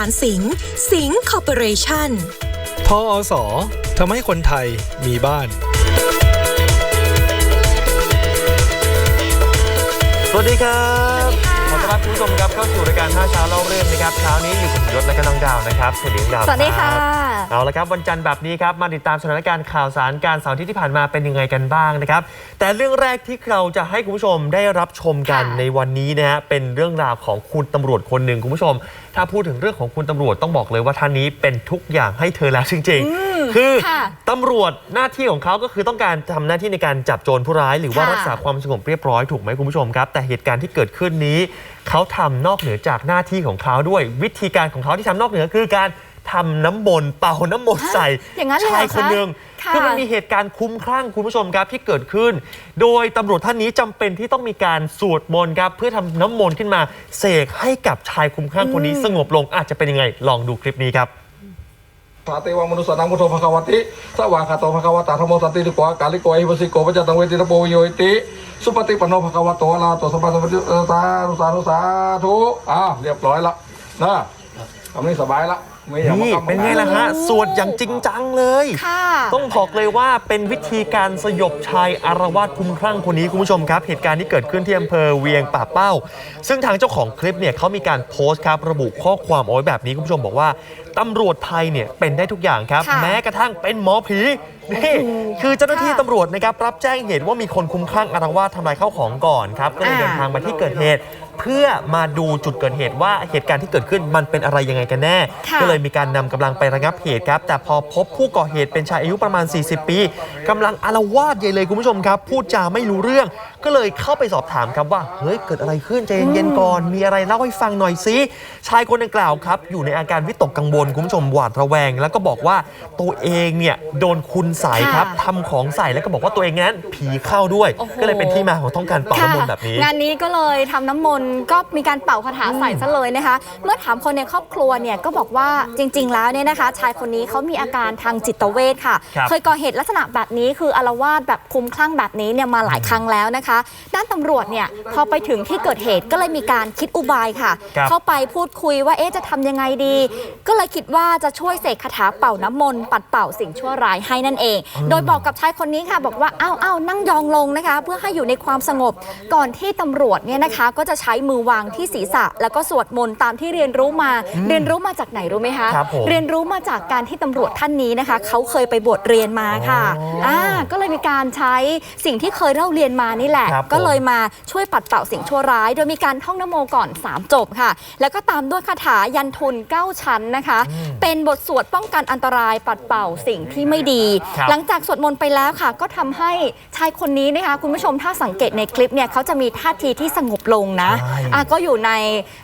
านเรามาตรฐานสิงห์สิงห์คอร์ปอเรชั่นทออสอทำให้คนไทยมีบ้าน สวัสดีครับขอต้อนรับคุณผู้ชมครับเข้าสู่รายการท่าเช้าเล่าเรื่องนะครับเช้านี้อยู่กับผมยศและก็น้องดาวนะครับสวัสดีน้องดาวสวัสดีค่ะ รับ เอาละครับวันจันทร์แบบนี้ครับมาติดตามสถานการณ์ข่าวสารการเสาร์อาที่ที่ผ่านมาเป็นยังไงกันบ้างนะครับ แต่เรื่องแรกที่เราจะให้คุณผู้ชมได้รับชมกันค่ะในวันนี้นะฮะเป็นเรื่องราวของคุณตำรวจคนหนึ่งคุณผู้ชม ถ้าพูดถึงเรื่องของคุณตำรวจต้องบอกเลยว่าท่านนี้เป็นทุกอย่างให้เธอแล้วจริง ๆ คือค่ะตำรวจหน้าที่ของเขาก็คือต้องการทำหน้าที่ในการจับโจรผู้ร้าย หรือว่าค่ะรักษาความสงบเรียบร้อยถูกไหมคุณผู้ชมครับ แต่เหตุการณ์ที่เกิดขึ้นนี้เขาทำนอกเหนือจากหน้าที่ของเขาด้วยวิธีการของเขาที่ทำนอกเหนือคือการ ทำน้ำมนต์เป่าน้ำมนต์ใส่อย่างนั้นเลยเหรอชายคนหนึ่งคะคือมันมีเหตุการณ์คุ้มคลั่งคุณผู้ชมครับที่เกิดขึ้น โดยตำรวจท่านนี้จำเป็นที่ต้องมีการสวดมนต์ครับเพื่อทำน้ำมนต์ขึ้นมาเสกให้กับชายคุ้มคลั่งคนนี้สงบลงอาจจะเป็นยังไง ลองดูคลิปนี้ครับ สาติวังมนุสสานังพุทโธภควติสวากขาโตภควตาธรรมสันติติโกกาลิโกเอหิวสิโกปจจตังเวทิตโปวิโยอิติ สุปฏิปันโนภควโตอะระหะโตสัมมาสัมพุทธสาธุสาธุสาธุอ่าเรียบร้อยละนะคำนี้สบายละ ไม่อยากมานี่กำเป็นไงล่ะฮะสวดอย่างจริงจังเลย ค่ะ ต้องบอกเลยว่าเป็นวิธีการสยบชายอารวาสคลุ้มคลั่งคนนี้คุณผู้ชมครับ เหตุการณ์ที่เกิดขึ้นที่อำเภอเวียงป่าเป้า ซึ่งทางเจ้าของคลิปเนี่ยเขามีการโพสต์ครับระบุข้อความเอาไว้แบบนี้คุณผู้ชมบอกว่าตำรวจไทยเนี่ยเป็นได้ทุกอย่างครับ ค่ะแม้กระทั่งเป็นหมอผีนี่คือเจ้าหน้าที่ค่ะตำรวจนะครับรับแจ้งเหตุว่ามีคนคลุ้มคลั่งอารวาสทำลายข้าวของก่อนครับก็เลยอ่า เดินทางมาที่เกิดเหตุ เพื่อมาดูจุดเกิดเหตุว่าเหตุการณ์ที่เกิดขึ้นมันเป็นอะไรยังไงกันแน่ ค่ะก็เลยมีการนำกำลังไประงับเหตุครับ แต่พอพบผู้ก่อเหตุเป็นชายอายุประมาณ 40 ปีกำลังอารวาสใหญ่เลยคุณผู้ชมครับ พูดจาไม่รู้เรื่องก็เลยเข้าไปสอบถามครับว่า เฮ้ย เกิดอะไรขึ้นใจเย็นๆก่อน มีอะไรเล่าให้ฟังหน่อยสิ ชายคนดังกล่าวครับ อยู่ในอาการวิตกกังวลคุณผู้ชมหวาดระแวง แล้วก็บอกว่าตัวเองเนี่ยโดนคุณใส่ครับค่ะทำของใส่แล้วก็บอกว่าตัวเองนั้นผีเข้าด้วย โอ้โห ก็เลยเป็นที่มาของต้องการเป่าน้ำมนต์แบบนี้ งานนี้ก็เลยทำน้ำมนต์ก็มีการเป่าคาถาใส่ซะเลยนะคะ เมื่อถามคนในครอบครัวเนี่ยก็บอกว่าจริง ๆ แล้วเนี่ยนะคะ ชายคนนี้เขามีอาการทางจิตเวชค่ะ ครับ เคยก่อเหตุลักษณะแบบนี้คืออารวาสแบบคลุ้มคลั่งแบบนี้เนี่ยมาหลายครั้งแล้วนะคะด้านตำรวจเนี่ยพอไปถึงที่เกิดเหตุก็เลยมีการคิดอุบายค่ะ ครับเข้าไปพูดคุยว่าเอ๊ะจะทำยังไงดี ก็เลยคิดว่าจะช่วยเสกคาถาเป่าน้ำมนต์ปัดเป่าสิ่งชั่วร้ายให้นั่นเอง โดยบอกกับชายคนนี้ค่ะบอกว่าอ้าวอ้าวนั่งยองลงนะคะ เพื่อให้อยู่ในความสงบ ก่อนที่ตำรวจเนี่ยนะคะ ก็จะใช้มือวางที่ศีรษะ แล้วก็สวดมนต์ตามที่เรียนรู้มา เรียนรู้มาจากไหนรู้ไหมคะ ครับผมเรียนรู้มาจากการที่ตำรวจท่านนี้นะคะเขาเคยไปบวชเรียนมาค่ะอ๋ออ่่าก็เลยมีการใช้สิ่งที่เคยเล่าเรียนมานี่แหละครับผมก็เลยมาช่วยปัดเป่าสิ่งชั่วร้าย โดยมีการท่องนโมก่อน 3 จบค่ะ แล้วก็ตามด้วยคาถายันทุน 9 ชั้นนะคะเป็นบทสวดป้องกันอันตรายปัดเป่าสิ่งที่ไม่ดี ครับ หลังจากสวดมนต์ไปแล้วค่ะ ก็ทำให้ชายคนนี้นะคะคุณผู้ชมถ้าสังเกตในคลิปเนี่ยเขาจะมีท่าทีที่สงบลงนะใช่อะก็อยู่ใน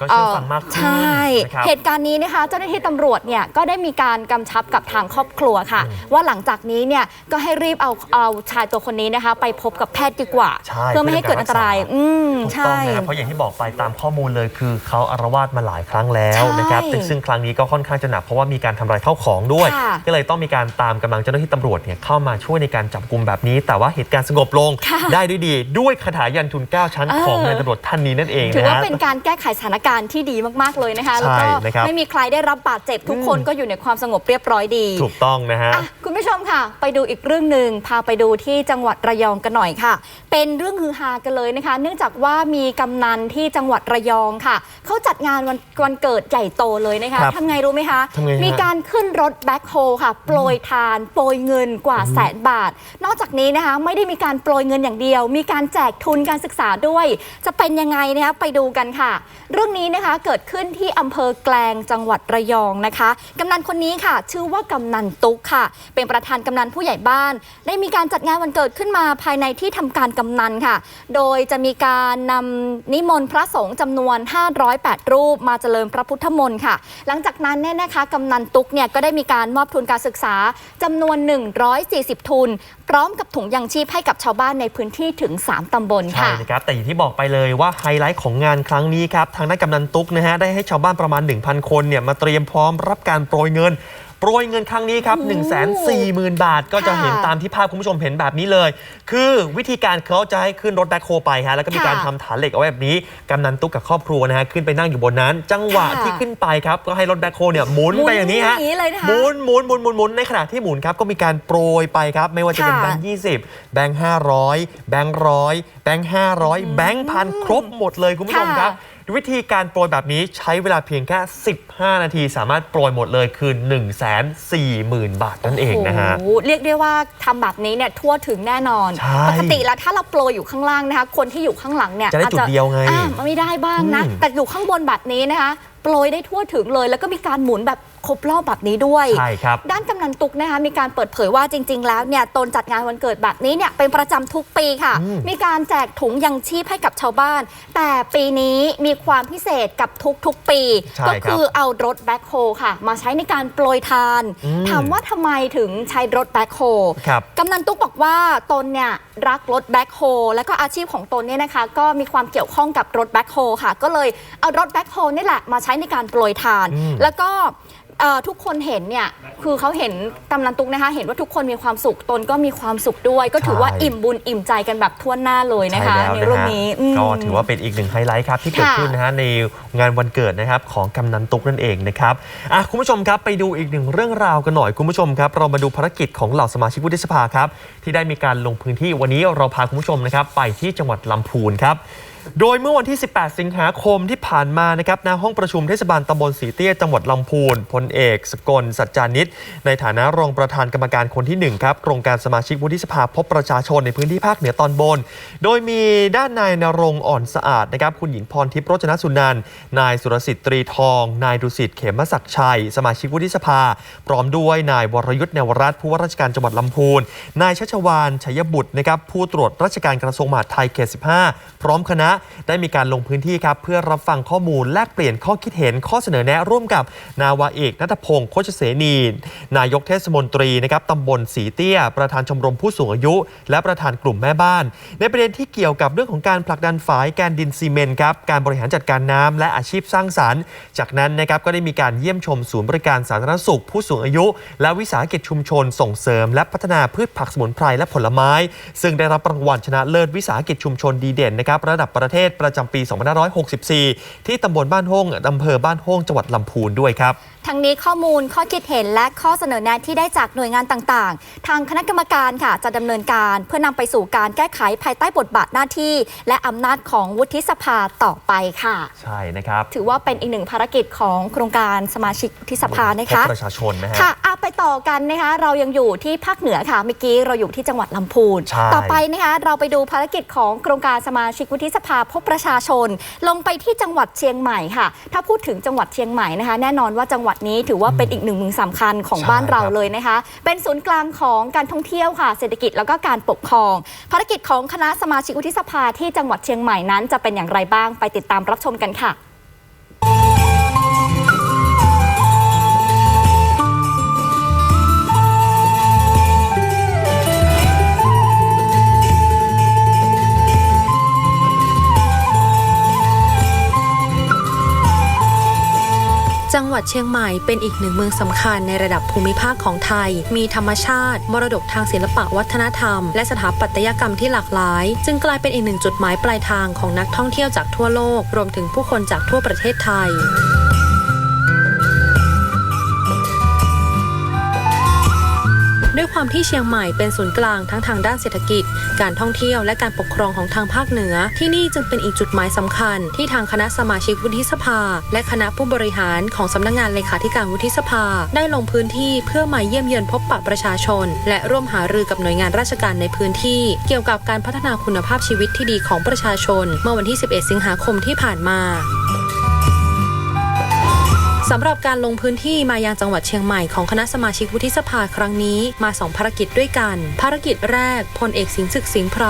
ก็เชื่อฟังมากขึ้นใช่ นะครับ เหตุการณ์นี้นะคะเจ้าหน้าที่ตำรวจเนี่ยก็ได้มีการกำชับกับทางครอบครัวค่ะ ว่าหลังจากนี้เนี่ยก็ให้รีบเอาเอาชายตัวคนนี้นะคะ ไปพบกับแพทย์ดีกว่า ใช่เพื่อไม่ให้เกิดอันตรายอืมถูกใช่ต้องนะครับเพราะอย่างที่บอกไปตามข้อมูลเลยคือเขาอารวาสมาหลายครั้งแล้วนะครับใช่แต่ซึ่งครั้งนี้ก็ค่อนข้างจะหนักเพราะว่ามีการทำลายข้าวของด้วย ค่ะก็เลยต้องมีการตามกำลังเจ้าหน้าที่ตำรวจเนี่ยเข้ามาช่วยในการจับกลุ่มแบบนี้ แต่ว่าเหตุการณ์สงบลง ค่ะได้ด้วยดี ด้วยคาถายันทุน 9 ชั้นเออ ของนายตำรวจท่านนี้นั่นเองถือนะว่าฮะ เป็นการแก้ไขสถานการณ์ที่ดีมาก ๆ เลยนะคะ แล้วก็ใช่นะครับ ไม่มีใครได้รับบาดเจ็บทุกคนก็อยู่ในความสงบเรียบร้อยดี ถูกต้องนะฮะ อะคุณผู้ชมค่ะ ไปดูอีกเรื่องหนึ่งพาไปดูที่จังหวัดระยองกันหน่อยค่ะ เป็นเรื่องฮือฮากันเลยนะคะ เนื่องจากว่ามีกำนันที่จังหวัดระยองค่ะเขาจัดงานวันวันเกิดใหญ่โตเลยนะคะครับทำไงรู้ไหมคะ ทำไงฮะมีการขึ้นรถแบ็คโฮค่ะ โปรยทาน โปรยเงินกว่าแสนบาท นอกจากนี้นะคะ ไม่ได้มีการโปรยเงินอย่างเดียว มีการแจกทุนการศึกษาด้วย จะเป็นยังไงนะคะไปดูกันค่ะ เรื่องนี้นะคะเกิดขึ้นที่อำเภอแกลงจังหวัดระยองนะคะกำนันคนนี้ค่ะ ชื่อว่ากำนันตุ๊กค่ะเป็นประธานกำนันผู้ใหญ่บ้าน ได้มีการจัดงานวันเกิดขึ้นมาภายในที่ทำการกำนันค่ะ โดยจะมีการนำนิมนต์พระสงฆ์จำนวน 508 รูปมาเจริญพระพุทธมนต์ค่ะ หลังจากนั้นเนี่ยนะคะกำนันตุ๊กเนี่ยก็ได้มีการมอบทุนการศึกษาจำนวน 140 ทุน พร้อมกับถุงยังชีพให้กับชาวบ้านในพื้นที่ถึง 3ตำบลค่ะนะครับแต่อย่างที่บอกไปเลยว่าไฮไลท์ของงานครั้งนี้ครับทางด้านกำนันตุ๊กนะฮะได้ให้ชาวบ้านประมาณ 1,000 คนเนี่ยมาเตรียมพร้อมรับการโปรยเงิน ปโปรยเงินครั้งนี้ครับ 1 4 0 0 0 0 บาท ก็จะค่ะเห็นตามที่ภาพคุณผู้ชมเห็นแบบนี้เลย คือวิธีการเขาจะให้ขึ้นรถแบ็คโฮไปฮะแล้วก็มีการค่ะทำฐานเหล็กเอาไว้แบบนี้กำนันตุ๊กกับครอบครัวนะฮะขึ้นไปนั่งอยู่บนนั้น จังหวะค่ะที่ขึ้นไปครับก็ให้รถแบ็คโฮเนี่ยหมุนไปอย่างนี้ฮะหมุนอย่างนี้เลยนะคะหมุนหมุนหมุนหมุนหมุนในขณะที่หมุนครับก็มีการโปรยไปครับ ไม่ว่าจะเป็นค่ะแบงค์ยี่สิบแบงค์ห้าร้อยแบงค์ร้อยแบงค์ห้าร้อยแบงค์พันครบหมดเลยคุณผู้ชมครับ วิธีการโปรยแบบนี้ใช้เวลาเพียงแค่ 15 นาที สามารถโปรยหมดเลยคือ 1 4 0 0 0 0 บาทนั่นเองนะฮะ โอ้โหเรียกได้ว่าทำแบบนี้เนี่ยทั่วถึงแน่นอน ใช่ปกติแล้วถ้าเราโปรยอยู่ข้างล่างนะคะ คนที่อยู่ข้างหลังเนี่ยจะได้จุดเดียวไงอ่าไม่ได้บ้างนะ อืม แต่อยู่ข้างบนแบบนี้นะคะ โปรยได้ทั่วถึงเลย แล้วก็มีการหมุนแบบ ครบรอบแบบนี้ด้วย ใช่ครับ ด้านกำนันตุกนะคะมีการเปิดเผยว่าจริง ๆ แล้วเนี่ยตนจัดงานวันเกิดแบบนี้เนี่ยเป็นประจำทุกปีค่ะ อืม มีการแจกถุงยังชีพให้กับชาวบ้าน แต่ปีนี้มีความพิเศษกับทุกๆปี ใช่ก็ครับคือเอารถแบ็คโฮค่ะ มาใช้ในการโปรยทานอืม ถามว่าทำไมถึงใช้รถแบ็คโฮ ครับ กำนันตุ๊กบอกว่าตนเนี่ยรักรถแบ็คโฮและก็อาชีพของตนเนี่ยนะคะ ก็มีความเกี่ยวข้องกับรถแบ็คโฮค่ะ ก็เลยเอารถแบ็คโฮนี่แหละมาใช้ในการโปรยทาน อืมแล้วก็ เอ่อทุกคนเห็นเนี่ยคือเขาเห็นกำนันตุ๊กนะคะ เห็นว่าทุกคนมีความสุขตนก็มีความสุขด้วย ก็ถือว่าใช่ อิ่มบุญอิ่มใจกันแบบทั่วหน้าเลยนะคะใช่แล้วในนะเรื่องฮะนี้อืม ก็ถือว่าเป็นอีกหนึ่งไฮไลท์ครับที่เกิดค่ะขึ้นนะฮะในงานวันเกิดนะครับของกำนันตุกนั่นเองนะครับอะคุณผู้ชมครับไปดูอีกหนึ่งเรื่องราวกันหน่อยคุณผู้ชมครับ เรามาดูภารกิจของเหล่าสมาชิกวุฒิสภาครับที่ได้มีการลงพื้นที่วันนี้เราพาคุณผู้ชมนะครับไปที่จังหวัดลำพูนครับ โดยเมื่อวันที่ 18 สิงหาคมที่ผ่านมานะครับณห้องประชุมเทศบาลตำบลสีเตี้ยจังหวัดลำพูนพลเอก สกล สัจจานิต ในฐานะรองประธานกรรมการคนที่1ครับโครงการสมาชิกวุฒิสภาพบประชาชนในพื้นที่ภาคเหนือตอนบน โดยมีด้านนายนรงอ่อนสะอาดนะครับคุณหญิงพรทิพย์โรจนสุนันท์นายสุรสิทธิ์ตรีทอง นายดุสิตเขมศักดิ์ชัย สมาชิกวุฒิสภา พร้อมด้วยนายวรยุทธ์เนวรัตน์ผู้ว่าราชการจังหวัดลำพูนนายชัชวานชัยบุตรนะครับผู้ตรวจราชการกระทรวงมหาดไทยเขต 15 พร้อมคณะได้มีการลงพื้นที่ครับเพื่อรับฟังข้อมูลแลกเปลี่ยนข้อคิดเห็นข้อเสนอแนะร่วมกับ นาวาเอกนัทพงศ์โคชเสนีนายกเทศมนตรีนะครับตำบลสีเตี้ย ประธานชมรมผู้สูงอายุ และประธานกลุ่มแม่บ้าน ในประเด็นที่เกี่ยวกับเรื่องของการผลักดันฝายแกนดินซีเมนต์ครับการบริหารจัดการน้ำและอาชีพสร้างสรรค์ จากนั้นนะครับก็ได้มีการเยี่ยมชมศูนย์บริการสาธารณสุข ผู้สูงอายุ และวิสาหกิจชุมชน ส่งเสริม และพัฒนาพืชผักสมุนไพรและผลไม้ ซึ่งได้รับรางวัลชนะเลิศวิสาหกิจชุมชนดีเด่นนะครับระดับประประเทศประจำปี 2564 ที่ตำบลบ้านห้องอำเภอบ้านห้องจังหวัดลำพูนด้วยครับ ทั้งนี้ข้อมูลข้อคิดเห็นและข้อเสนอแนะที่ได้จากหน่วยงานต่างๆ ทางคณะกรรมการค่ะจะดำเนินการเพื่อนำไปสู่การแก้ไขภายใต้บทบาทหน้าที่ และอำนาจของวุฒิสภาต่อไปค่ะ ใช่นะครับ ถือว่าเป็นอีกหนึ่งภารกิจของโครงการสมาชิกวุฒิสภานะคะพบประชาชนนะฮะค่ะอะไปต่อกันนะคะเรายังอยู่ที่ภาคเหนือค่ะเมื่อกี้เราอยู่ที่จังหวัดลำพูนใช่ต่อไปนะคะเราไปดูภารกิจของโครงการสมาชิกวุฒิสภาพบประชาชน ลงไปที่จังหวัดเชียงใหม่ค่ะ ถ้าพูดถึงจังหวัดเชียงใหม่นะคะ แน่นอนว่าจังหวัดนี้ถือว่าเป็นอีกหนึ่งเมืองสำคัญของใช่บ้านเราครับเลยนะคะ เป็นศูนย์กลางของการท่องเที่ยวค่ะ เศรษฐกิจแล้วก็การปกครอง ภารกิจของคณะสมาชิกวุฒิสภาที่จังหวัดเชียงใหม่นั้นจะเป็นอย่างไรบ้างไปติดตามรับชมกันค่ะ จังหวัดเชียงใหม่เป็นอีกหนึ่งเมืองสำคัญในระดับภูมิภาคของไทย มีธรรมชาติ มรดกทางศิลปะวัฒนธรรม และสถาปัตยกรรมที่หลากหลาย จึงกลายเป็นอีกหนึ่งจุดหมายปลายทางของนักท่องเที่ยวจากทั่วโลก รวมถึงผู้คนจากทั่วประเทศไทย ด้วยความที่เชียงใหม่เป็นศูนย์กลางทั้งทางด้านเศรษฐกิจ การท่องเที่ยวและการปกครองของทางภาคเหนือ ที่นี่จึงเป็นอีกจุดหมายสำคัญ ที่ทางคณะสมาชิกวุฒิสภา และคณะผู้บริหารของสำนักงานเลขาธิการวุฒิสภา ได้ลงพื้นที่เพื่อมาเยี่ยมเยือนพบปะประชาชน และร่วมหารือกับหน่วยงานราชการในพื้นที่ เกี่ยวกับการพัฒนาคุณภาพชีวิตที่ดีของประชาชน เมื่อวันที่ 11 สิงหาคมที่ผ่านมา สำหรับการลงพื้นที่มายังจังหวัดเชียงใหม่ของคณะสมาชิกวุฒิสภาครั้งนี้มาสองภารกิจด้วยกัน ภารกิจแรกพลเอกสิงห์ศึกสิงห์ไพร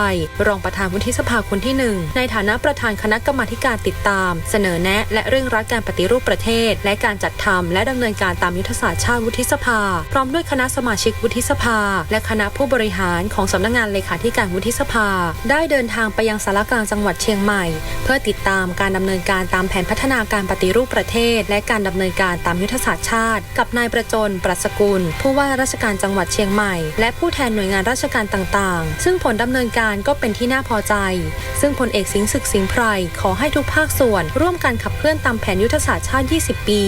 รองประธานวุฒิสภาคนที่หนึ่งในฐานะประธานคณะกรรมาธิการติดตาม เสนอแนะ และเร่งรัดการปฏิรูปประเทศ และการจัดทำและดำเนินการตามยุทธศาสตร์ชาติวุฒิสภา พร้อมด้วยคณะสมาชิกวุฒิสภา และคณะผู้บริหารของสำนักงานเลขาธิการวุฒิสภา ได้เดินทางไปยังสารกลางจังหวัดเชียงใหม่ เพื่อติดตามการดำเนินการตามแผนพัฒนาการปฏิรูปประเทศ และการดำเนินนินการตามยุทธศาสตร์ชาติ กับนายประจนปรัชกุล ผู้ว่าราชการจังหวัดเชียงใหม่ และผู้แทนหน่วยงานราชการต่างๆ ซึ่งผลดำเนินการก็เป็นที่น่าพอใจ ซึ่งพลเอกสิงห์ศึกสิงห์ไพรขอให้ทุกภาคส่วน ร่วมกันขับเคลื่อนตามแผนยุทธศาสตร์ชาติ 20 ปี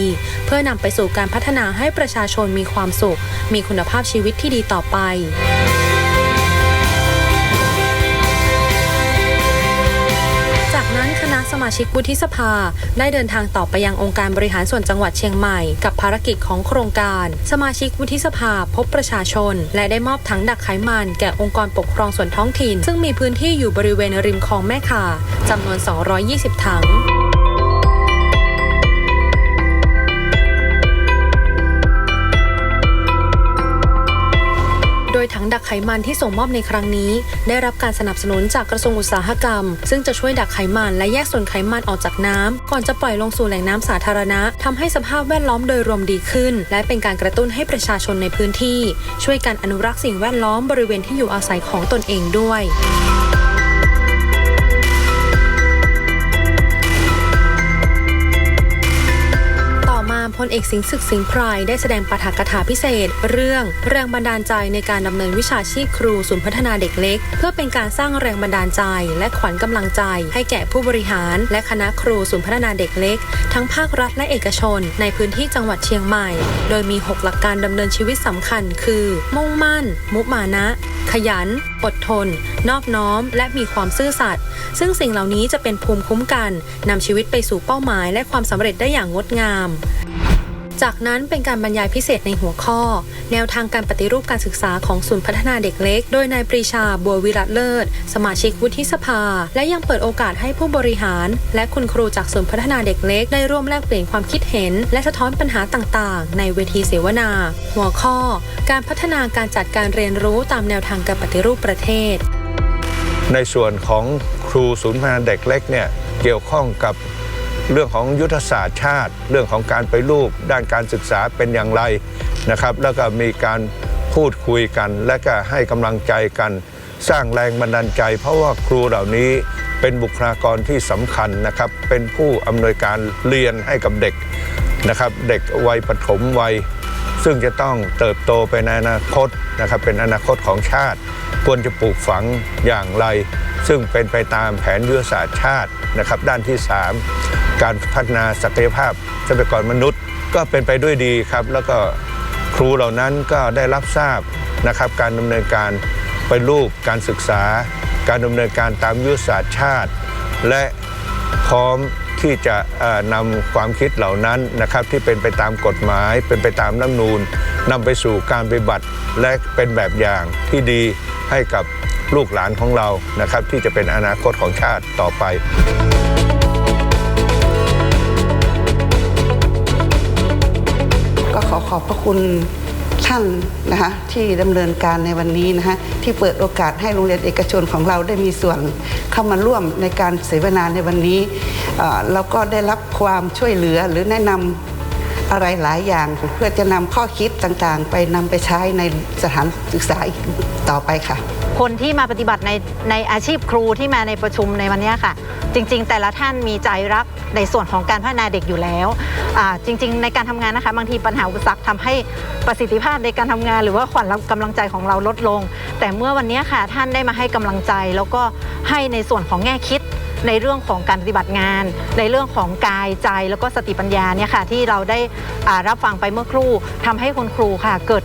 เพื่อนำไปสู่การพัฒนาให้ประชาชนมีความสุข มีคุณภาพชีวิตที่ดีต่อไป สมาชิกวุฒิสภา ได้เดินทางต่อไปยังองค์การบริหารส่วนจังหวัดเชียงใหม่ กับภารกิจของโครงการ สมาชิกวุฒิสภาพบประชาชน และได้มอบถังดักไขมันแก่องค์กรปกครองส่วนท้องถิ่น ซึ่งมีพื้นที่อยู่บริเวณริมคลองแม่ข่าจำนวน 220 ถังังดักไขมันที่ส่งมอบในครั้งนี้ ได้รับการสนับสนุนจากกระทรวงอุตสาหกรรม ซึ่งจะช่วยดักไขมันและแยกส่วนไขมันออกจากน้ำก่อนจะปล่อยลงสู่แหล่งน้ำสาธารณะทำให้สภาพแวดล้อมโดยรวมดีขึ้น และเป็นการกระตุ้นให้ประชาชนในพื้นที่ ช่วยกันอนุรักษ์สิ่งแวดล้อมบริเวณที่อยู่อาศัยของตนเองด้วย พลเอกสิงศึกสิงไพรได้แสดงปาฐกถาพิเศษ เรื่องแรงบันดาลใจในการดำเนินวิชาชีพครูศูนย์พัฒนาเด็กเล็ก เพื่อเป็นการสร้างแรงบันดาลใจ และขวัญกำลังใจ ให้แก่ผู้บริหาร และคณะครูศูนย์พัฒนาเด็กเล็ก ทั้งภาครัฐและเอกชน ในพื้นที่จังหวัดเชียงใหม่ โดยมี 6 หลักการดำเนินชีวิตสำคัญ คือ มุ่งมั่น มุมานะ ขยัน อดทน นอบน้อม และมีความซื่อสัตย์ซึ่งสิ่งเหล่านี้จะเป็นภูมิคุ้มกันนำชีวิตไปสู่เป้าหมาย และความสำเร็จได้อย่างงดงาม จากนั้นเป็นการบรรยายพิเศษในหัวข้อ แนวทางการปฏิรูปการศึกษาของศูนย์พัฒนาเด็กเล็ก โดยนายปรีชาบัววิรัตเลิศ สมาชิกวุฒิสภา และยังเปิดโอกาสให้ผู้บริหาร และคุณครูจากศูนย์พัฒนาเด็กเล็ก ได้ร่วมแลกเปลี่ยนความคิดเห็น และสะท้อนปัญหาต่างๆ ในเวทีเสวนา หัวข้อ การพัฒนาการจัดการเรียนรู้ตามแนวทางการปฏิรูปประเทศ ในส่วนของครูศูนย์พัฒนาเด็กเล็กเนี่ยเกี่ยวข้องกับ เรื่องของยุทธศาสตร์ชาติ เรื่องของการไปรูปด้านการศึกษาเป็นอย่างไรนะครับ แล้วก็มีการพูดคุยกัน และก็ให้กำลังใจกัน สร้างแรงบันดาลใจ เพราะว่าครูเหล่านี้เป็นบุคลากรที่สำคัญนะครับ เป็นผู้อำนวยการเรียนให้กับเด็กนะครับ เด็กวัยปฐมวัย ซึ่งจะต้องเติบโตไปในอนาคตนะครับ เป็นอนาคตของชาติ ควรจะปลูกฝังอย่างไร ซึ่งเป็นไปตามแผนยุทธศาสตร์ชาตินะครับ ด้านที่ 3 การพัฒนาศักยภาพทรัพยากรมนุษย์ ก็เป็นไปด้วยดีครับ แล้วก็ครูเหล่านั้นก็ได้รับทราบนะครับ การดำเนินการไปรูปการศึกษา การดำเนินการตามยุทธศาสตร์ชาติ และพร้อมที่จะเอ่อนำความคิดเหล่านั้นนะครับ ที่เป็นไปตามกฎหมาย เป็นไปตามรัฐนูญนำไปสู่การปฏิบัติ และเป็นแบบอย่างที่ดีให้กับลูกหลานของเรานะครับ ที่จะเป็นอนาคตของชาติต่อไป ขอบพระคุณท่านนะคะที่ดำเนินการในวันนี้นะคะที่เปิดโอกาสให้โรงเรียนเอกชนของเราได้มีส่วนเข้ามาร่วมในการเสวนาในวันนี้เราก็ได้รับความช่วยเหลือหรือแนะนำอะไรหลายอย่าง เพื่อจะนำข้อคิดต่างๆ ไปนำไปใช้ในสถานศึกษาอีกต่อไปค่ะ คนที่มาปฏิบัติในในอาชีพครูที่มาในประชุมในวันนี้ค่ะ จริง ๆ แต่ละท่านมีใจรักในส่วนของการพัฒนาเด็กอยู่แล้วจริง ๆ ในการทำงานนะคะ บางทีปัญหาอุปสรรคทำให้ประสิทธิภาพในการทำงาน หรือว่าขวัญกำลังใจของเราลดลง แต่เมื่อวันนี้ค่ะท่านได้มาให้กำลังใจ แล้วก็ให้ในส่วนของแง่คิดในเรื่องของการปฏิบัติงาน ในเรื่องของกายใจแล้วก็สติปัญญาเนี่ยค่ะที่เราได้รับฟังไปเมื่อครู่ทำให้คุณครูค่ะเกิด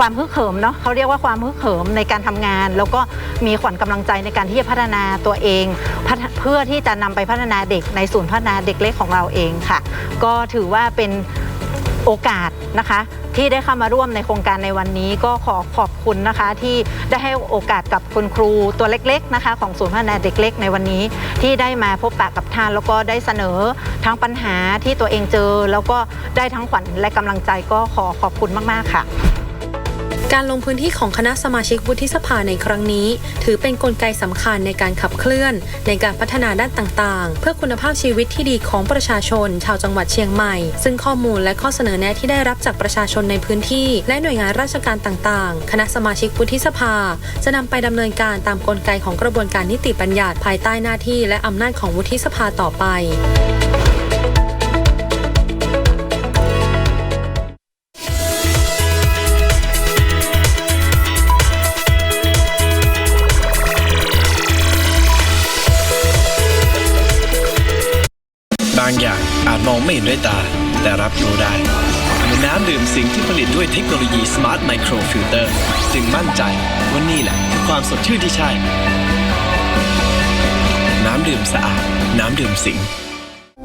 ความฮึกเหิมเนาะเขาเรียกว่าความฮึกเหิมในการทำงาน แล้วก็มีขวัญกำลังใจในการที่จะพัฒนาตัวเอง เพื่อที่จะนำไปพัฒนาเด็กในศูนย์พัฒนาเด็กเล็กของเราเองค่ะ ก็ถือว่าเป็นโอกาสนะคะที่ได้เข้ามาร่วมในโครงการในวันนี้ก็ขอขอบคุณนะคะ ที่ได้ให้โอกาสกับคุณครูตัวเล็กๆนะคะของศูนย์พัฒนาเด็กเล็กในวันนี้ ที่ได้มาพบปะกับท่านแล้วก็ได้เสนอทั้งปัญหาที่ตัวเองเจอ แล้วก็ได้ทั้งขวัญและกำลังใจก็ขอขอบคุณมากๆค่ะ การลงพื้นที่ของคณะสมาชิกวุฒิสภาในครั้งนี้ ถือเป็นนกลไกสำคัญในการขับเคลื่อน ในการพัฒนาด้านต่างๆ เพื่อคุณภาพชีวิตที่ดีของประชาชน ชาวจังหวัดเชียงใหม่ ซึ่งข้อมูลและข้อเสนอแนะที่ได้รับจากประชาชนในพื้นที่ และหน่วยงานราชการต่างๆ คณะสมาชิกวุฒิสภา จะนำไปดำเนินการตามกลไกของกระบวนการนิติบัญญัติภายใต้หน้าที่ และอำนาจของวุฒิสภาต่อไป องไม่เห็นด้วยตา แต่รับรู้ได้เหมือนน้ำดื่มสิงที่ผลิตด้วยเทคโนโลยี Smart Micro Filter จึงมั่นใจว่านี่แหละคือความสดชื่นที่ใช่ น้ำดื่มสะอาด น้ำดื่มสิง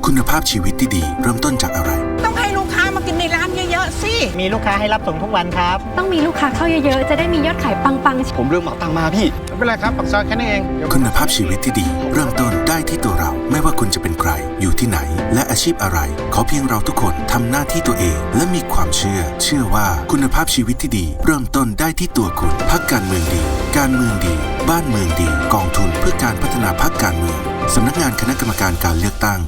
คุณภาพชีวิตที่ดีเริ่มต้นจากอะไร ต้องให้ลูกค้ามากินในร้านเยอะๆสิ มีลูกค้าให้รับส่งทุกวันครับ ต้องมีลูกค้าเข้าเยอะๆ จะได้มียอดขายปังๆ ผมเรื่องหมาตังมาพี่ไม่เป็นไรครับปักซอยแค่นี้เอง คุณภาพชีวิตที่ดีเริ่มต้น ได้ที่ตัวเรา ไม่ว่าคุณจะเป็นใคร อยู่ที่ไหน และอาชีพอะไร ขอเพียงเราทุกคนทำหน้าที่ตัวเอง และมีความเชื่อ เชื่อว่าคุณภาพชีวิตที่ดี เริ่มต้นได้ที่ตัวคุณพักการเมืองดี การเมืองดี บ้านเมืองดี กองทุนเพื่อการพัฒนาพักการเมืองสำนักงานคณะกรรมการการเลือกตั้ง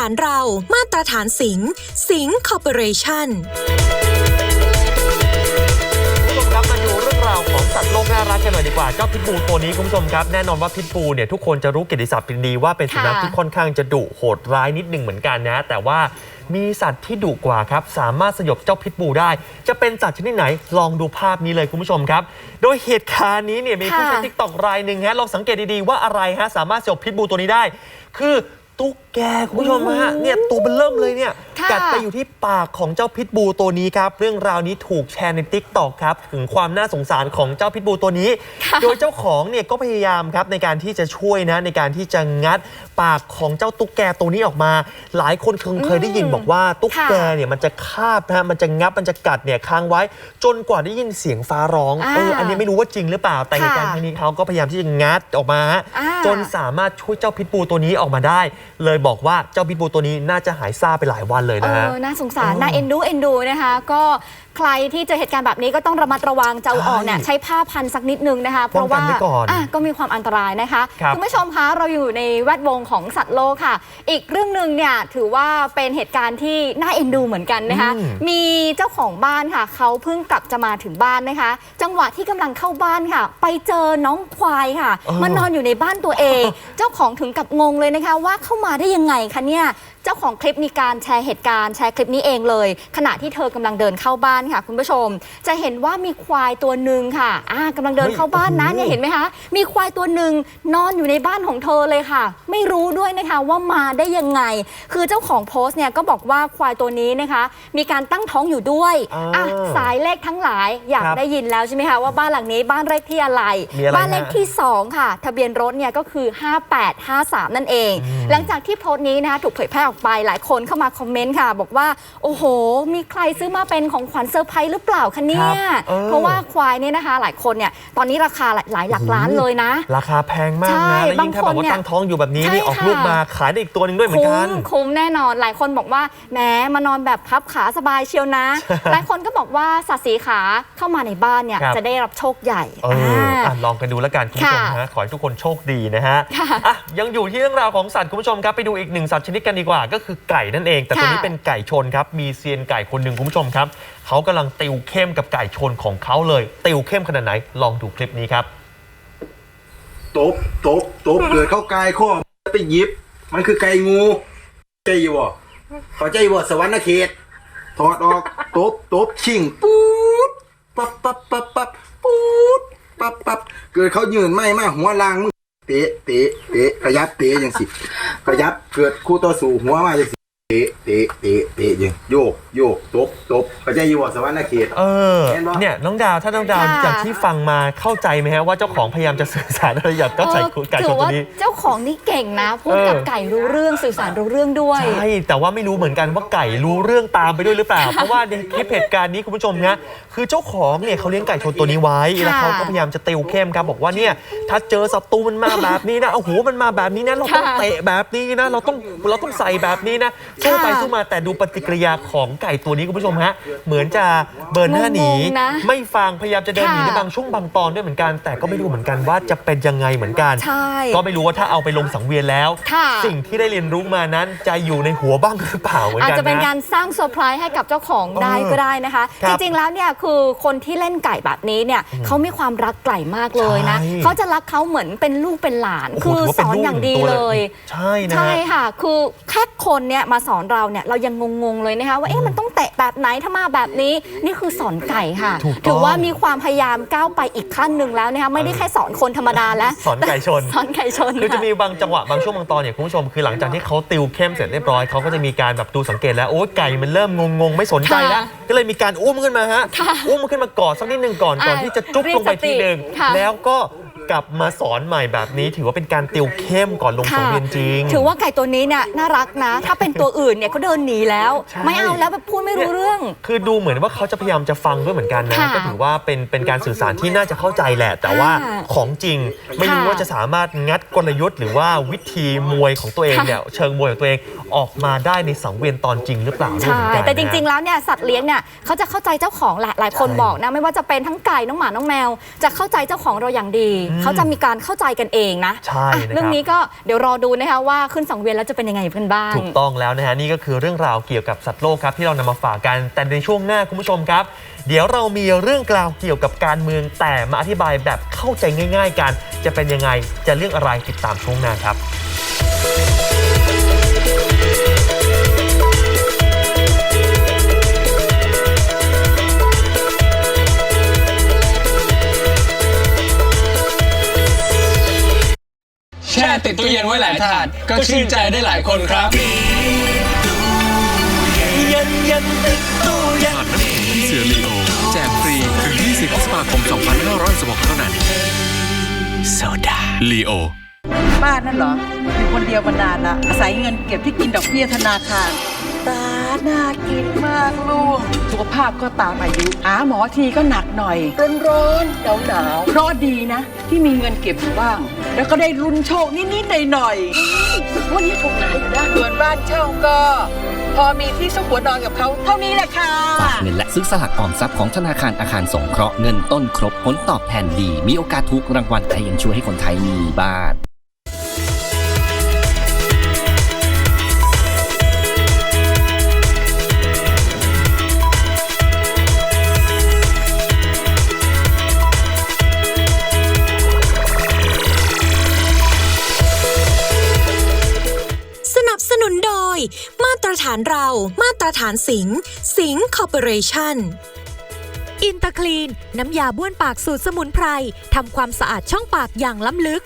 ฐานเรามาตรฐานสิงห์สิงห์คอร์ปอเรชั่นคุณผู้ชมครับมาดูเรื่องราวของสัตว์โลกน่ารักกันหน่อยดีกว่าเจ้าพิทบูตัวนี้คุณผู้ชมครับแน่นอนว่าพิทบูเนี่ยทุกคนจะรู้เกียรติศัพท์เป็นดีว่าเป็นสุนัขค่ะที่ค่อนข้างจะดุโหดร้ายนิดหนึ่งเหมือนกันนะ แต่ว่ามีสัตว์ที่ดุกว่าครับ สามารถสยบเจ้าพิทบูได้ จะเป็นสัตว์ชนิดไหนลองดูภาพนี้เลยคุณผู้ชมครับ โดยเหตุการณ์นี้เนี่ยมีผู้ใช้ค่ะทิกตอกรายหนึ่งฮะลองสังเกตดีๆว่าอะไรฮะสามารถสยบพิทบูตัวนี้ได้ คือตุ๊กแกคุณผู้ชมฮะเนี่ยตัวมันเริ่มเลยเนี่ย ค่ะ กัดไปอยู่ที่ปากของเจ้าพิทบูตัวนี้ครับ เรื่องราวนี้ถูกแชร์ในทิกตอกครับ ถึงความน่าสงสารของเจ้าพิทบูตัวนี้ โดยเจ้าของเนี่ยก็พยายามครับในการที่จะช่วยนะในการที่จะงัดปากของเจ้าตุ๊กแกตัวนี้ออกมา หลายคนคงเคยได้ยินบอกว่าตุ๊กแกเนี่ยมันจะคาบนะฮะมันจะงับมันจะกัดเนี่ยค้างไว้ จนกว่าได้ยินเสียงฟ้าร้องอ่าเอออันนี้ไม่รู้ว่าจริงหรือเปล่าแต่เหตุการณ์ครั้งนี้เขาก็พยายามที่จะงัดออกมาฮะอ่า จนสามารถช่วยเจ้าพิทบูตัวนี้ออกมาได้เลยบอกว่าเจ้าพิทบูตัวนี้น่าจะหายซ่าไปหลายวันเลยเอนะฮะอน่าสงสารเออน่าเอ็นดูเอ็นดูนะคะ ก็ใครที่เจอเหตุการณ์แบบนี้ก็ต้องระมัดระวังจะเอาออกเนี่ยใช่ใช้ผ้าพันสักนิดนึงนะคะ เพป้อราะงกันว่าไว้ก่อนอะก็มีความอันตรายนะคะครับณผู้ชมคะเราอยู่ในแวดวงของสัตว์โลกค่ะ อีกเรื่องหนึ่งเนี่ยถือว่าเป็นเหตุการณ์ที่น่าเอ็นดูเหมือนกันนะคะ อืม มีเจ้าของบ้านค่ะเขาเพิ่งกลับจะมาถึงบ้านนะคะ จังหวะที่กำลังเข้าบ้านค่ะ ไปเจอน้องควายค่ะ เออ มันนอนอยู่ในบ้านตัวเอง เจ้าของถึงกับงงเลยนะคะว่าเข้ามาได้ยังไงคะเนี่ย เจ้าของคลิปมีการแชร์เหตุการณ์แชร์คลิปนี้เองเลย ขณะที่เธอกำลังเดินเข้าบ้านค่ะ คุณผู้ชม จะเห็นว่ามีควายตัวหนึ่งค่ะอ่ากำลังเดินเข้าบ้านนะเฮ้ยเนี่ยเห็นไหมคะ มีควายตัวหนึ่งนอนอยู่ในบ้านของเธอเลยค่ะ ไม่รู้ด้วยนะคะว่ามาได้ยังไง คือเจ้าของโพสต์เนี่ยก็บอกว่าควายตัวนี้นะคะ มีการตั้งท้องอยู่ด้วยอ่าอะสายเลขทั้งหลายอยากครับได้ยินแล้วใช่ไหมคะว่าบ้านหลังนี้บ้านเลขที่อะไรมีอะไรบ้านเลขฮะที่ 2 ค่ะ ทะเบียนรถเนี่ยก็คือ 5853 นั่นเอง หลังจากที่โพสต์นี้นะคะถูกเผยแพร่ออกไปหลายคนเข้ามาคอมเมนต์ค่ะ บอกว่า โอ้โห มีใครซื้อมาเป็นของขวัญเซอร์ไพรส์หรือเปล่าคะเนี่ยครับเออ เพราะว่าควายเนี่ยนะคะ หลายคนเนี่ยตอนนี้ราคาหลายหลายหลักล้านเลยนะ ราคาแพงมากใช่นะแล้วยิ่งถ้าแบบบางคนว่าเนี่ยตั้งท้องอยู่แบบนี้ใช่นี่ออกค่ะลูกมาขายได้อีกตัวหนึ่งด้วยเหมือนกันคุ้มคุ้มแน่นอนหลายคนบอกว่าแหมมานอนแบบพับขาสบายเชียวนะ หลายคนก็บอกว่าสัตว์สีขาเข้ามาในบ้านเนี่ยครับ จะได้รับโชคใหญ่เอออ่าอะลองกันดูแล้วกันคุณผู้ชมค่ะฮะขอให้ทุกคนโชคดีนะฮะค่ะ อะยังอยู่ที่เรื่องราวของสัตว์คุณผู้ชมครับไปดูอีกหนึ่งสัตว์ชนิดกันดีกว่าก็คือไก่นั่นเอง แต่ตัวนี้ค่ะเป็นไก่ชนครับ มีเซียนไก่คนหนึ่งคุณผู้ชมครับ เขากำลังติวเข้มกับไก่ชนของเขาเลย ติวเข้มขนาดไหน ลองดูคลิปนี้ครับ ตบ ตบ ตบเกิดเข้ากายข้อไปหยิบ มันคือไก่งูใจอยู่บ่เข้าใจบ่สวรรค์เขตถอดออก ตบ ตบ ชิงปูดปั๊บปั๊บปั๊บปั๊บปูดปั๊บปั๊บเกิดเขายืนไม่มาหัวลางมึง เตะเตะเตะขยับเตะอย่างสิขยับเกิดคู่ต่อสู้หัวมาอย่างสิเตะเตะเตะเตะอย่างโยกโยกตบตบเข้าใจอยู่บ่สวรรค์เขต เออเห็นปะ เนี่ยน้องดาวถ้าน้องดาวค่ะ จากที่ฟังมาเข้าใจไหมฮะว่าเจ้าของพยายามจะสื่อสารอะไรอยากก็ใส่ไก่ชถืนอตัวว่านี้เจ้าของนี่เก่งนะ พูดกับเออ ไก่รู้เรื่องสื่อสารรู้เรื่องด้วย ใช่แต่ว่าไม่รู้เหมือนกันว่าไก่รู้เรื่องตามไปด้วยหรือเปล่า เพราะว่าในคลิปเหตุการณ์นี้คุณผู้ชมนะคือเจ้าของเนี่ยเขาเลี้ยงไก่ชนตัวนี้ไว้ค่ะแล้วเขาก็พยายามจะติวเข้มครับบอกว่าเนี่ยถ้าเจอศัตรูมันมาแบบนี้นะโอ้โหมันมาแบบนี้นะเราต้องค่ะเตะแบบนี้นะ เราต้องเราต้องใส่แบบนี้นะสู้ไปค่ะสู้มาแต่ดูปฏิกิริยาของไก่ตัวนี้คุณผู้ชมฮะเหมือนจะเบิร์นหน้าหนีงงๆนะไม่ฟังพยายามจะเดินหนีค่ะในบางช่วงบางตอนด้วยเหมือนกัน แต่ก็ไม่รู้เหมือนกันว่าจะเป็นยังไงเหมือนกันใช่ก็ไม่รู้ว่าถ้าเอาไปลงสังเวียนแล้วค่ะสิ่งที่ได้เรียนรู้มานั้นจะอยู่ในหัวบ้างหรือเปล่าเหมือนอาจกันจะเป็นนะการสร้างเซอร์ไพรส์ให้กับเจ้าของได้เออก็ได้นะคะครัจบริงๆแล้วเนี่ยคือคนที่เล่นไก่แบบนี้เนี่ยเขามีความรักไก่มากเลยนะใช่เขาจะรักเขาเหมือนเป็นลูกเป็นหลาน โอ้โหคือถือว่าสเป็นอนลูกอย่างดีหนึ่งตัวเลเลย ย ใช่นะฮะใช่ค่ะ คือแค่คนเนี่ยมาสอนเราเนี่ยเรายังงงๆเลยนะคะว่าเอ๊ะมันต้องเตะแบบไหนถ้ามาแบบนี้นี่คือสอนไก่ค่ะถูกต้อง ถือว่ามีความพยายามก้าวไปอีกขั้นหนึ่งแล้วนะคะไม่ได้แค่สอนคนธรรมดาแล้วสอนไก่ชน สอนไก่ชนคือจะค่ะมีบางจังหวะบางช่วงบางตอนเนี่ยคุณผู้ชมคือหลังจากที่เขาติวเข้มเสร็จเรียบร้อยเขาก็จะมีการแบบดูสังเกตแล้วโอ้ยไก่มันเริ่มงงๆไม่สนใจแล้วค่ะก็เลยมีการอุ้มขึ้นมาฮะค่ะอุ้มขึ้นมากอดสักนิดหนึ่งก่อนก่อนอ่าที่จะจุ๊บเรียกลงไปทีหนึ่งสติค่ะแล้วก็ กลับมาสอนใหม่แบบนี้ ถือว่าเป็นการติวเข้มก่อนลงสังเวียนจริง ถือว่าไก่ตัวนี้เนี่ยน่ารักนะ ถ้าเป็นตัวอื่นเนี่ยเขาเดินหนีแล้ว ใช่ ไม่เอาแล้วแบบพูดไม่รู้เรื่อง คือดูเหมือนว่าเขาจะพยายามจะฟังด้วยเหมือนกันนะค่ะก็ถือว่าเป็นเป็นการสื่อสารที่น่าจะเข้าใจแหละ แต่ว่าค่ะของจริง ไม่รู้ค่ะว่าจะสามารถงัดกลยุทธ์ หรือว่าวิธีมวยของตัวเองค่ะ เนี่ยเชิงมวยของตัวเองออกมาได้ในสังเวียนตอนจริงหรือเปล่าด้วยใช่ เหมือนกันแต่จริงๆนะแล้วเนี่ยสัตว์เลี้ยงเนี่ยเขาจะเข้าใจเจ้าของแหละหลายคนใช่บอกนะ ไม่ว่าจะเป็นทั้งไก่น้องหมาน้องแมว จะเข้าใจเจ้าของเราอย่างดี อืมเขาจะมีการเข้าใจกันเองนะใช่อะนะครับ เรื่องนี้ก็เดี๋ยวรอดูนะคะว่าขึ้นสังเวียนแล้วจะเป็นยังไงกันบ้าง ถูกต้องแล้วนะฮะนี่ก็คือเรื่องราวเกี่ยวกับสัตว์โลกครับที่เรานำมาฝากกันแต่ในช่วงหน้าคุณผู้ชมครับ เดี๋ยวเรามีเรื่องราวเกี่ยวกับการเมืองแต่มาอธิบายแบบเข้าใจง่าย ๆ กัน จะเป็นยังไงจะเรื่องอะไรติดตามช่วงหน้าครับ ช่ติดตู้เย็นไว้หลายถาด ก็ชื่นใจได้หลายคนครับผ่านน้ำแข็งที่เสือลีโอ แจกฟรี ถึง 20พฤษภาคม 2516เท่านั้นโซดาลีโอป้านั่นเหรออยู่คนเดียวมานานละอาศัยเงินเก็บที่กินดอกเบี้ยธนาคารตา น่ากินมากลูก สุขภาพก็ตามอายุหาหมอทีก็หนักหน่อย ร้อนร้อนหนาวหนาวๆเพราะดีนะ ที่มีเงินเก็บอยู่บ้าง แล้วก็ได้ลุ้นโชคนิดๆหน่อยๆวันนี้ถูกหลายอยู่นะส่วนบ้านเช่าก็ พอมีที่ซุกหัวนอนกับเขาเท่านี้แหละค่ะฝากเงินและซื้อสลากออมทรัพย์ของธนาคารอาคารสงเคราะห์เงินต้นครบผลตอบแทนดี มีโอกาสถูกรางวัลแต่ยังช่วยให้คนไทยมีบ้านาตรฐานเรา มาตรฐานสิงห์สิงห์คอร์ปอเรชั่นอินเตอร์คลีน น้ำยาบ้วนปากสูตรสมุนไพรทำความสะอาดช่องปากอย่างล้ำลึก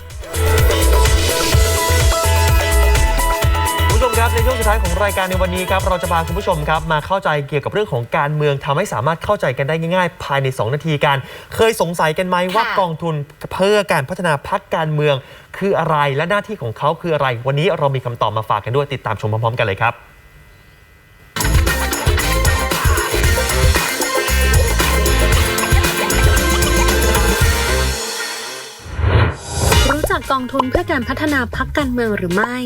คุณผู้ชมครับในช่วงสุดท้ายของรายการในวันนี้ครับเราจะพาคุณผู้ชมครับมาเข้าใจเกี่ยวกับเรื่องของการเมืองทำให้สามารถเข้าใจกันได้ง่าย ๆ ภายใน 2 นาทีกันเคยสงสัยกันไหมว่ากองทุนเพื่อการพัฒนาพักการเมือง คืออะไรและหน้าที่ของเขาคืออะไร วันนี้เรามีคำตอบมาฝากกันด้วยติดตามชมพร้อมๆกันเลยครับ จักกองทุนเพื่อการพัฒนาพักการเมืองหรือไม่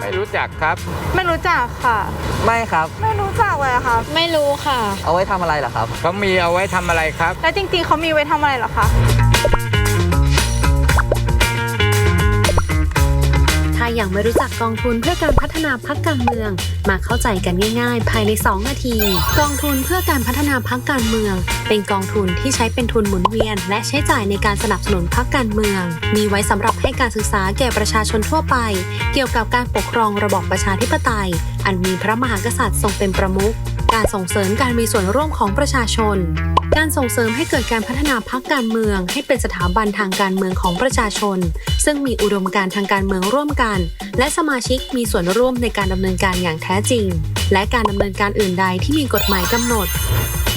ไม่รู้จักครับ ไม่รู้จักค่ะ ไม่ครับ ไม่รู้จักเลยค่ะ ไม่รู้ค่ะ เอาไว้ทำอะไรเหรอครับ เขามีเอาไว้ทำอะไรครับ แล้วจริงๆเขามีไว้ทำอะไรเหรอคะ อย่ายังไม่รู้จักกองทุนเพื่อการพัฒนาพักการเมือง มาเข้าใจกันง่าย ๆ ภายใน 2 นาที กองทุนเพื่อการพัฒนาพักการเมือง เป็นกองทุนที่ใช้เป็นทุนหมุนเวียน และใช้จ่ายในการสนับสนุนพักการเมือง มีไว้สำหรับให้การศึกษาแก่ประชาชนทั่วไป เกี่ยวกับการปกครองระบอบประชาธิปไตย อันมีพระมหากษัตริย์ทรงเป็นประมุข การส่งเสริมการมีส่วนร่วมของประชาชน การส่งเสริมให้เกิดการพัฒนาพักการเมือง ให้เป็นสถาบันทางการเมืองของประชาชน ซึ่งมีอุดมการทางการเมืองร่วมกัน และสมาชิกมีส่วนร่วมในการดำเนินการอย่างแท้จริง และการดำเนินการอื่นใดที่มีกฎหมายกำหนด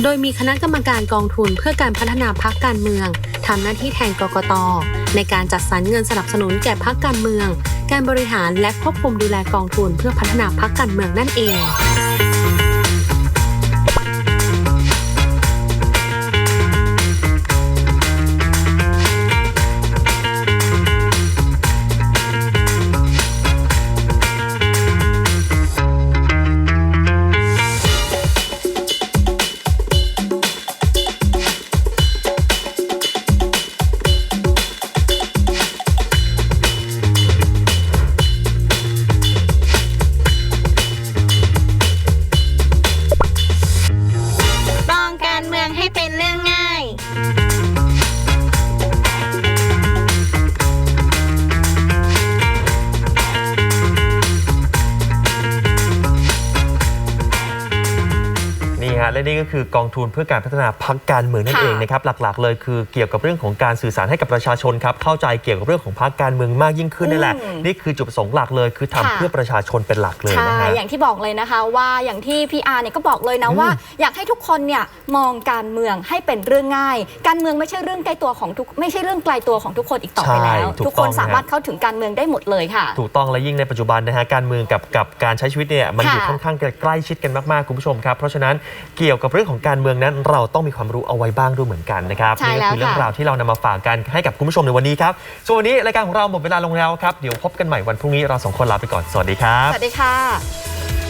โดยมีคณะกรรมการกองทุนเพื่อการพัฒนาพักการเมืองทำหน้าที่แทนกกตในการจัดสรรเงินสนับสนุนแก่พักการเมือง การบริหารและควบคุมดูแลกองทุนเพื่อพัฒนาพักการเมืองนั่นเอง คือกองทุนเพื่อการพัฒนาพักการเมืองนั่นค่ะเองนะครับหลักๆ เลยคือเกี่ยวกับเรื่องของการสื่อสารให้กับประชาชนครับเข้าใจเกี่ยวกับเรื่องของพักการเมืองมากยิ่งขึ้นนี่แหละอืมนี่คือจุดประสงค์หลักเลยคือทำค่ะเพื่อประชาชนเป็นหลักเลยใช่นะฮะอย่างที่บอกเลยนะคะว่าอย่างที่พี่อาร์เนี่ยก็บอกเลยนะอืมว่า อยากให้ทุกคนเนี่ยมองการเมืองให้เป็นเรื่องง่าย การเมืองไม่ใช่เรื่องใกล้ตัวของทุกไม่ใช่เรื่องไกลตัวของทุกคนอีกต่อไปแล้วใช่ถูกทุกคนต้องนะสามารถเข้าถึงการเมืองได้หมดเลยค่ะ ถูกต้องและยิ่งในปัจจุบันนะฮะการเมืองกับกับการใช้ชีวิตเนี่ยมันอยู่ค่ะค่อนข้างใกล้ชิดกันมากๆคุณผู้ชมครับเพราะฉะนั้นเกี่ยวกับเรื่องของการเมืองนั้นเราต้องมีความรู้เอาไว้บ้างด้วยเหมือนกันนะครับใช่นี่ก็คือแล้วเรื่องค่ะ ราวที่เรานำมาฝากกันให้กับคุณผู้ชมในวันนี้ครับส่วนวันนี้รายการของเราหมดเวลาลงแล้วครับเดี๋ยวพบกันใหม่วันพรุ่งนี้เราสองคนลาไปก่อนสวัสดีครับ สวัสดีค่ะ